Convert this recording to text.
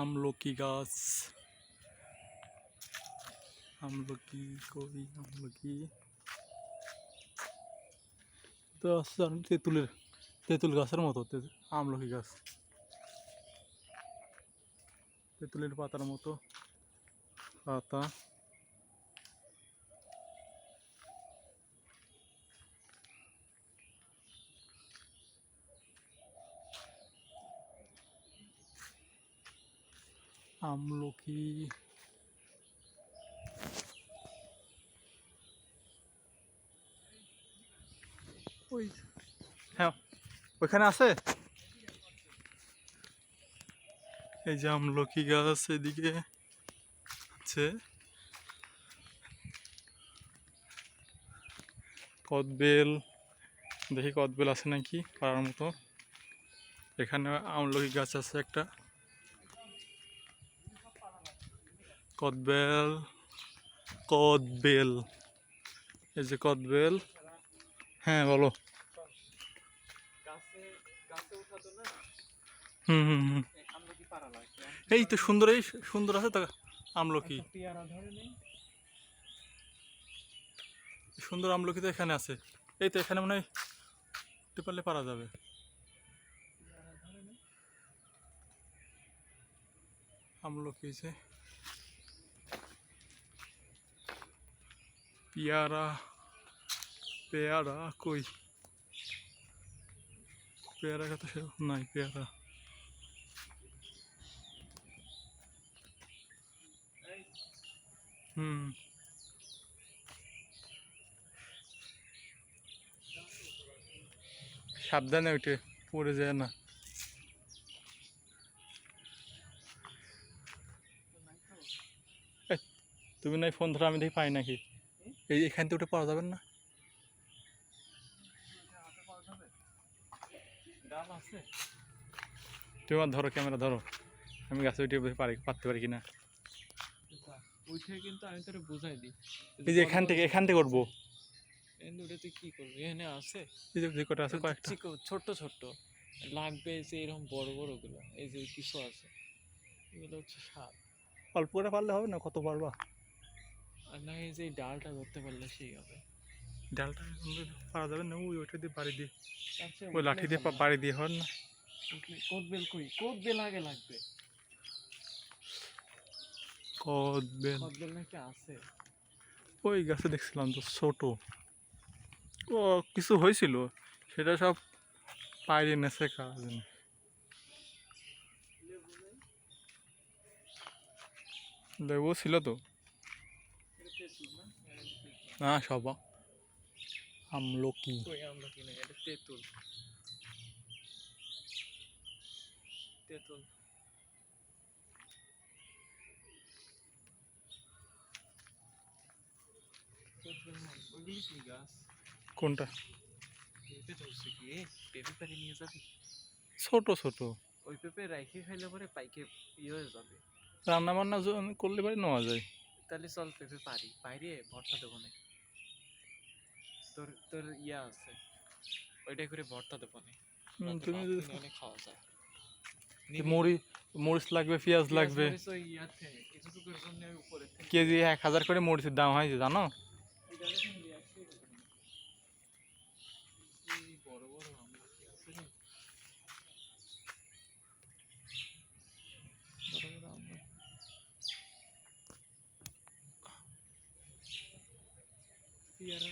আমলকি গাছ। আমলকি কই আমলকি। তো তেঁতুলের, তেঁতুল গাছের মতো আমলকি গাছ। তেঁতুলের পাতার মতো পাতা। আমলকি। ওই হ্যাঁ ওইখানে আছে? এই যে আমলকি গাছ এদিকে আছে। কদবেল, দেখি কদবেল আছে নাকি? পাড়ার মতো। এখানে আমলকি গাছ আছে একটা। কদবেল কদবেল। এই যে কদবেল। হ্যাঁ বলো। হুম হুম হুম। এই তো সুন্দর, এই সুন্দর আছে তা আমলকি। সুন্দর আমলকি তো এখানে আছে। এই তো এখানে মনে হয় পারলে পারা যাবে। আমলকি আছে পেয়ারা পেয়ারা কই? পেয়ারা কত নাই, পেয়ারা। হুম। সাবধানে ওইটে পড়ে যায় না। তুমি নাই ফোন ধরো আমি দেখি পাই নাকি? এই এখান থেকে উঠে পাওয়া যাবেন না? তুমি আমার ধরো ক্যামেরা ধরো। আমি গাছে উঠে বসে পারি পারতে পারি কিনা? উঠে কিন্তু আমি তোরে বুঝাই দিই। এই যে এখান থেকে এখান থেকে উঠবো। কি করবি? এখানে আছে। এই যে যে কটা আছে কয়েকটা। চিকো ছোট্ট ছোট্ট। লাগবে যে এরকম বড় বড়গুলো। এই যে কিছু আছে। এগুলো হচ্ছে অল্প করে পারলে হবে না? কত পারবা? এই যে ডালটা ধরতে পারলে সেই হবে। ডালটা পারা যাবে না ওই ওইটা দিয়ে বাড়ি দিয়ে। ওই লাঠি দিয়ে বাড়ি দিয়ে হয় না। কোদবেল কই? কোদবেল আগে লাগবে। কদবেল কোদবেল নাকি আছে? ওই গাছে দেখছিলাম তো ছোট। ও কিছু হয়েছিল সেটা সব পাইরে নেছে কাজ লেবু ছিল তো এটা তেঁতুল না এটা তেঁতুল। না সব আমলকি। কই আমরা কিনে এটা তেঁতুল। তেঁতুল। তেঁতুল না, ওগুলি কি গাছ? কোনটা? ছোট ছোট। ওই পেঁপে রাইখে খাইলে পরে পাইকে ইয়ে হয়ে যাবে। রান্না বান্না করলে পারে নেওয়া যায়। তাহলে চল পেঁপে পারি বাইরে ভর্তা দেবো না। তোর তোর ইয়া আছে। ওইটাই করে ভর্তা দেবো না হুম, রাতে তুমি ভাত যদি কিনে এনে খাওয়া যায়। মরি মরিচ লাগবে পেঁয়াজ পেঁয়াজ লাগবে। মরিচ ওই ইয়াতে, কিছুটুকুর জন্য ওই উপরে থেকে- কেজি এক হাজার করে মরিচের দাম হয় জানো? এই